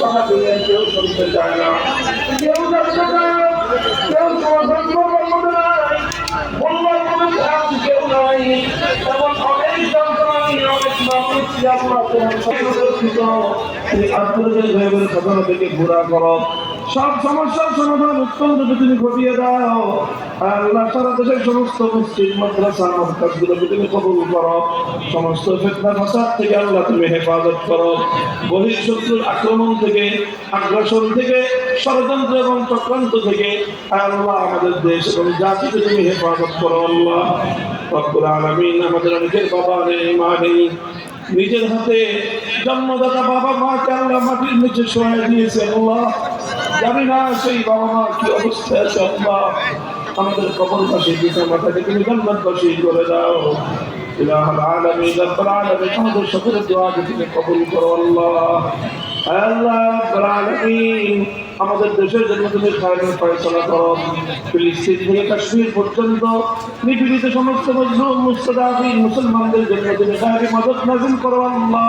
কথা বলে কেউ শুনতে চায় না কেউ সমাধান করবার মতো নাই। বলবার মতো কাজ কেউ নাই এমন অনেক যন্ত্রণা নিয়ে থেকে ঘোরা করো সব সমস্যার সমাধান রূপে তুমি ঘটিয়ে দাও, আল্লাহ সারা দেশের সমস্ত মসজিদ, মাদ্রাসা মহকাজগুলোকে তুমি কবুল করো, সমস্ত ফেতনা ফাসাদ থেকে আল্লাহ তুমি হেফাজত করো। বহির শত্রুর আক্রমণ থেকে, আগ্রাসন থেকে, ষড়যন্ত্র এবং চক্রান্ত থেকে আল্লাহ আমাদের দেশ এবং জাতিকে তুমি হেফাজত করো, আল্লাহ। রব্বুল আলামিন আমাদের অনেকের বাবা নেই মা নেই নিজের হাতে জন্মদাতা বাবা মাকে আল্লাহ মাটির নিচে শোয়া দিয়েছে, আল্লাহ। জানি না সেই বাবা মা কি অবস্থায় আছে আল্লাহ আমাদের কবর পাশে পিতা মাতাকে তুমি জান্নাত বাসী করে দাও। ইলাহ আলামিন, রব্বুল আলামিন, আমাদের সকলের দোয়াকে তুমি কবুল করো, আল্লাহ। আমাদের দেশের জন্য তুমি খায়রের ফয়সালা করো। ফিলিস্তিন থেকে কাশ্মীর পর্যন্ত নিপীড়িত সমস্ত মজলুম, মুস্তাদাফিন, মুসলমানদের জন্য তুমি খায়রে মদত নাজিল করো আল্লাহ।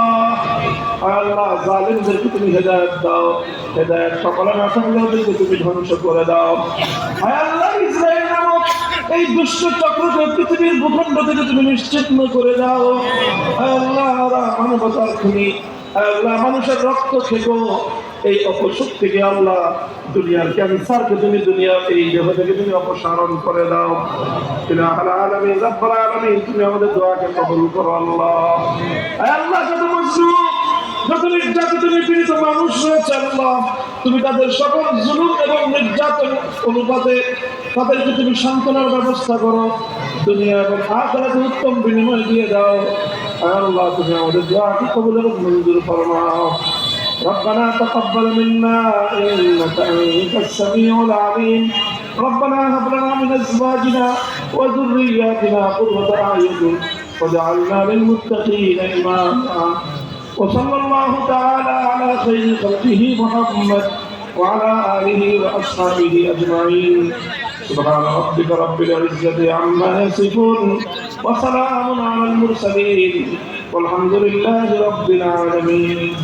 আল্লাহ জালিমদেরকে তুমি হেদায়েত দাও। হেদায়েত সকলে না থাকলে তুমি ধ্বংস করে দাও। আল্লাহ, ইসরায়েল নামক এই দুষ্ট চক্রকে পৃথিবীর ভূখণ্ড থেকে তুমি নিশ্চিহ্ন করে দাও। আল্লাহ মানবতার আয় আল্লাহ, মানুষের রক্ত খেকো এই থেকে আল্লাহ দুনিয়ার ক্যান্সারকে তুমি দুনিয়া এই দেহ থেকে তুমি অপসারণ করে দাও। আলামিন, রাব্বুল আলামিন, তুমি আমাদের দোয়াকে কবুল করো আল্লাহ। আল্লাহ মজলুম, যত নির্যাতিত, নিপীড়িত মানুষ রয়েছে আল্লাহ, তুমি তাদের সকল জুলুম এবং নির্যাতন অনুপাতে তাদেরকে তুমি সান্ত্বনার ব্যবস্থা করো। দুনিয়া এবং আখেরাতে উত্তম বিনিময় দিয়ে দাও। আয় আল্লাহ তুমি আমাদের দোয়াকে কবুল এবং মঞ্জুর ফরমাও ربنا تقبل منا انك انت السميع العليم ربنا هب لنا من ازواجنا وذرياتنا قرة اعين واجعلنا للمتقين اماما وصلى الله تعالى على خير خلقه محمد وعلى اله واصحابه اجمعين سبحان ربك رب العزه عما يصفون وسلام على المرسلين والحمد لله رب العالمين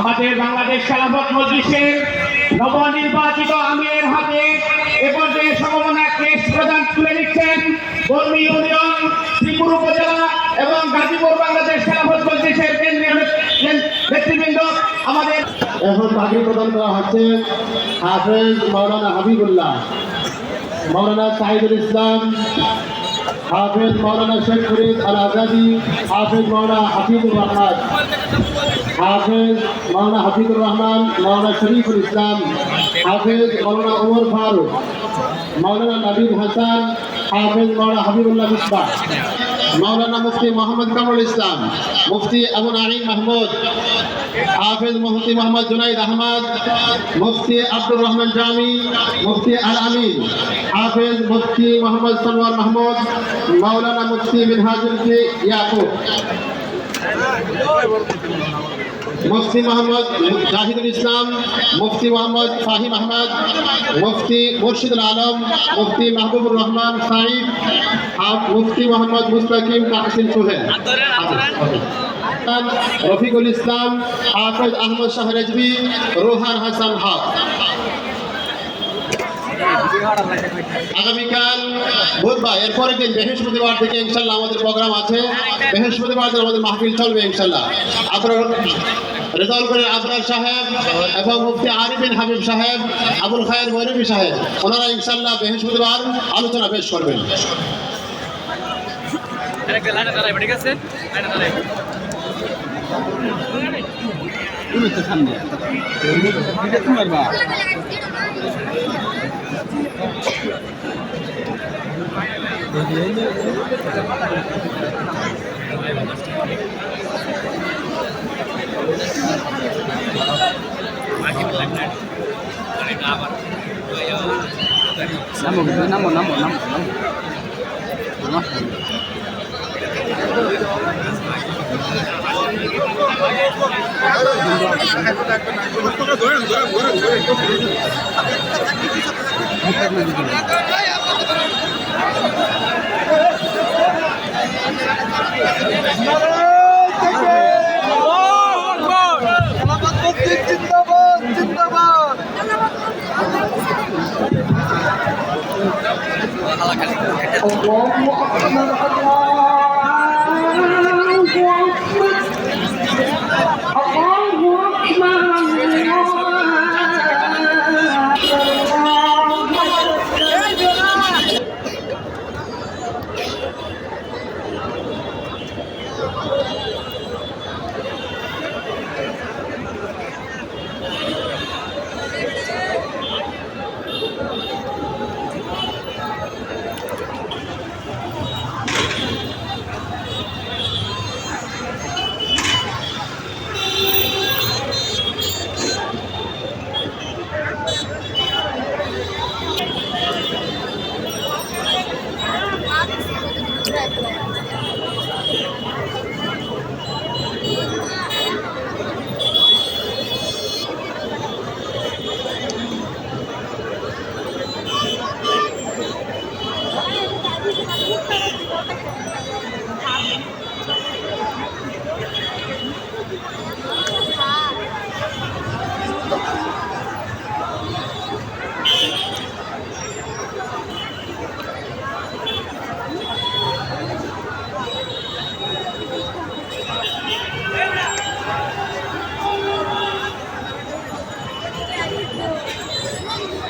আমাদের বাংলাদেশ খেলাফত মজলিসের নবনির্বাচিত আমিরের হাতে এ পর্যায়ে সমমনা কেস প্রদান তুলে নিচ্ছেন কর্মী ইউনিয়ন শ্রীপুর উপজেলা এবং গাজীপুর বাংলাদেশ এখন পাখি প্রদান করা হচ্ছে হাফেজ মৌলানা হাবিবুল্লাহ মৌলানা সাহিদুল ইসলাম, হাফেজ মৌলানা শেখ ফরিদ আল আজাদি হাফেজ মৌলানা হাফিজুর রহমান, হাফেজ মৌলানা হাফিজুর রহমান মৌলানা শরীফুল ইসলাম, হাফেজ মৌলানা ওমর ফারুক মৌলানা নবীন হাসান, হাফেজ মৌলানা হাবিবুল্লাহ মিসবাহ মৌলানা মুফতি মোহাম্মদ কামরুল ইসলাম, মুফতি আবু নাঈম মাহমুদ হাফেজ মুফতি মোহাম্মদ জুনাইদ আহমদ, মুফতি আব্দুর রহমান জামি, মুফতি আল আমিন হাফেজ মুফতি মোহাম্মদ সরওয়ার মাহমুদ, মাওলানা মুফতি মিনহাজুল ইয়াকুব। মুফতি মোহাম্মদ জাহিদুল ইসলাম, মুফতি মোহাম্মদ ফাহিম আহমদ, মুফতি মুর্শিদুল আলম, মুফতি মাহবুবুর রহমান আর মুফতি মোহাম্মদ মুস্তাকিম তাহসিন সোহেল। রফিকুল ইসলাম, হাফেজ আহমদ শাহ রেজবি রোহান হাসান হক আগামীকাল বুধবার, এরপরের দিন বৃহস্পতিবার থেকে ইনশাল্লাহ আমাদের প্রোগ্রাম আছে। বৃহস্পতিবার দিন আমাদের মাহফিল চলবে ইনশাল্লাহ আপনার সাহেব সাহেব, আবুল সাহেব, ওনারা ইনশাল্লাহ বৃহস্পতিবার আলোচনা পেশ করবেন। Namo, namo, namo, namo, một Namo. ধরে ধরে ধরে ধরে নামো